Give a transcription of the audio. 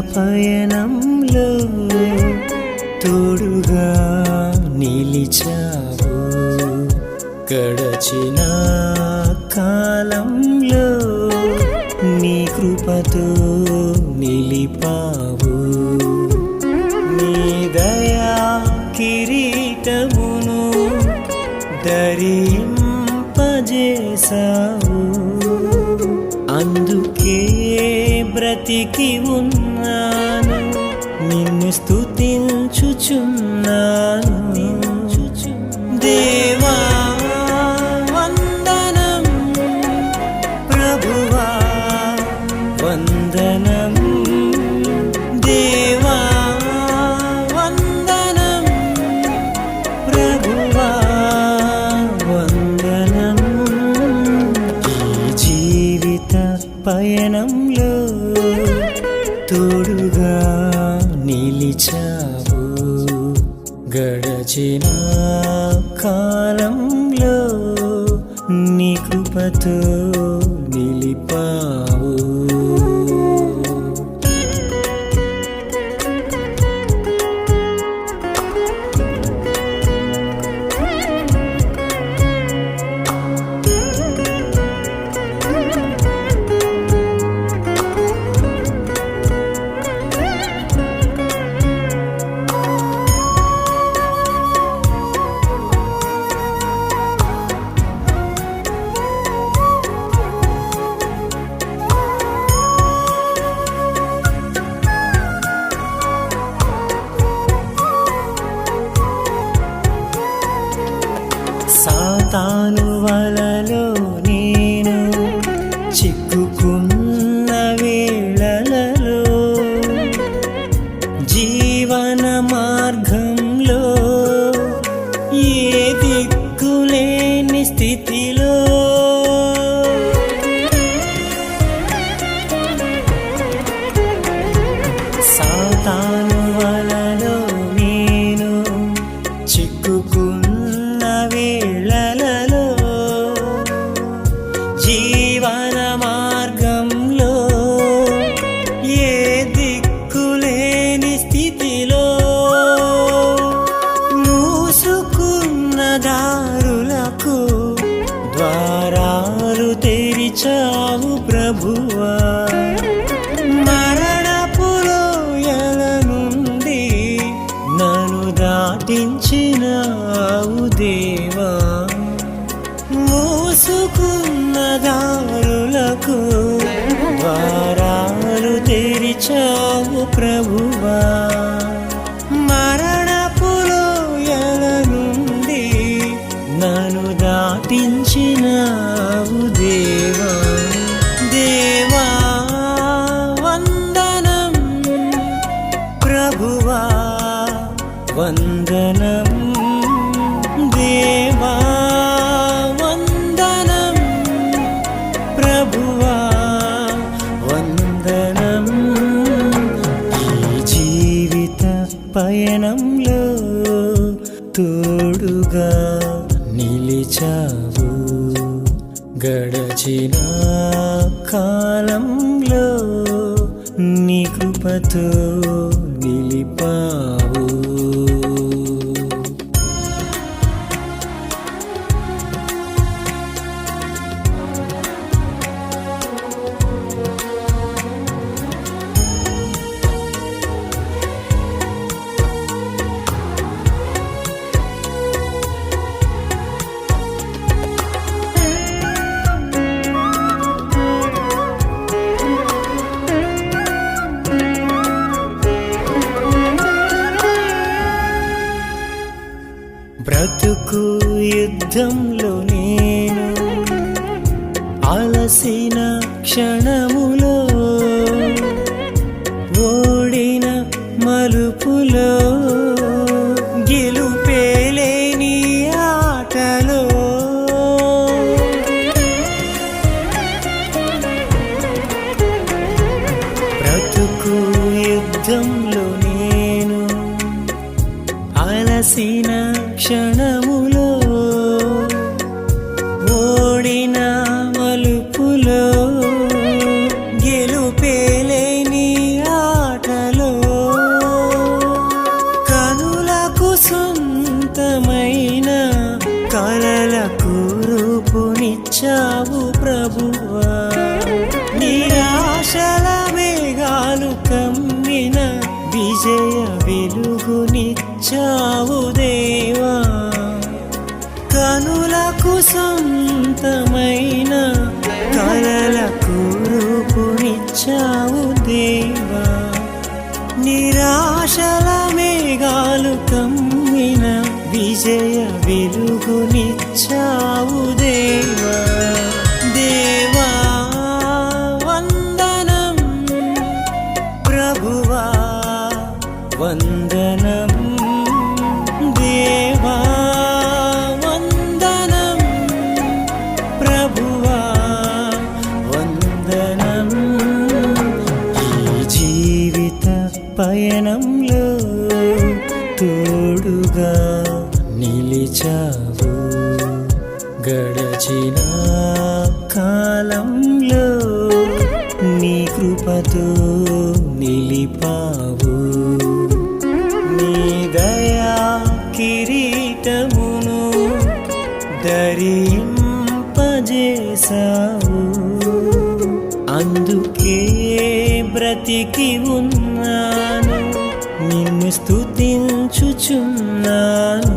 పయనంలో తోడుగా నిలిచావు. గడచిన కాలంలో నీ కృపతో నిలిపావు. నీ దయా కిరీటమును ధరింపజేశావు. అందుకే బ్రతికి ఉన్న స్థుతించుచున్నాను. దేవా వందనం. ప్రభువా వందనం. దేవా వందనం. ప్రభువా వందనం. జీవిత పయనంలో తోడుగా నిలిచావు గడచిన కాలంలో నీ కృపతో స్థితిలో దాటించినావు దేవా మూసుకున్న దారులకు ద్వారాలు తెరిచావు ప్రభువా. మరణపులోయల నుండి నన్ను దాటించినావు దేవా దేవా వందనం ప్రభువా. వందనం దేవా వందనం ప్రభువా వందనం ఈ జీవిత పయనంలో తోడుగా నిలిచావు. గడచిన కాలంలో నీ కృపతో నిలిపావు. అలసిన క్షణములో ఓడిన మలుపులో గెలుపేలేని ఆటలో. బ్రతుకు యుద్ధంలో నేను అలసిన క్షణములో ఓడిన నాకు రూపునిచ్చావు ప్రభువా. నిరాశల మేఘాలు కమ్మిన విజయ వెలుగునిచ్చావు దేవా. కనులకు సొంతమైన కలలకు రూపునిచ్చావు దేవా. నిరాశల మేఘాలు కమ్మి విజయ వెలుగునిచ్చావు దేవా దేవా వందనం. ప్రభువా వందనం. దేవా వందనం. ప్రభువా వందనం. ఈ జీవిత పయనంలో తోడుగా నిలిచావు గడచిన కాలంలో నీ కృపతో నిలిపావు. నీ దయా కిరీటమును ధరింపజేశావు. అందుకే బ్రతికి ఉన్నాను నిన్ను స్తుతించుచున్నాను.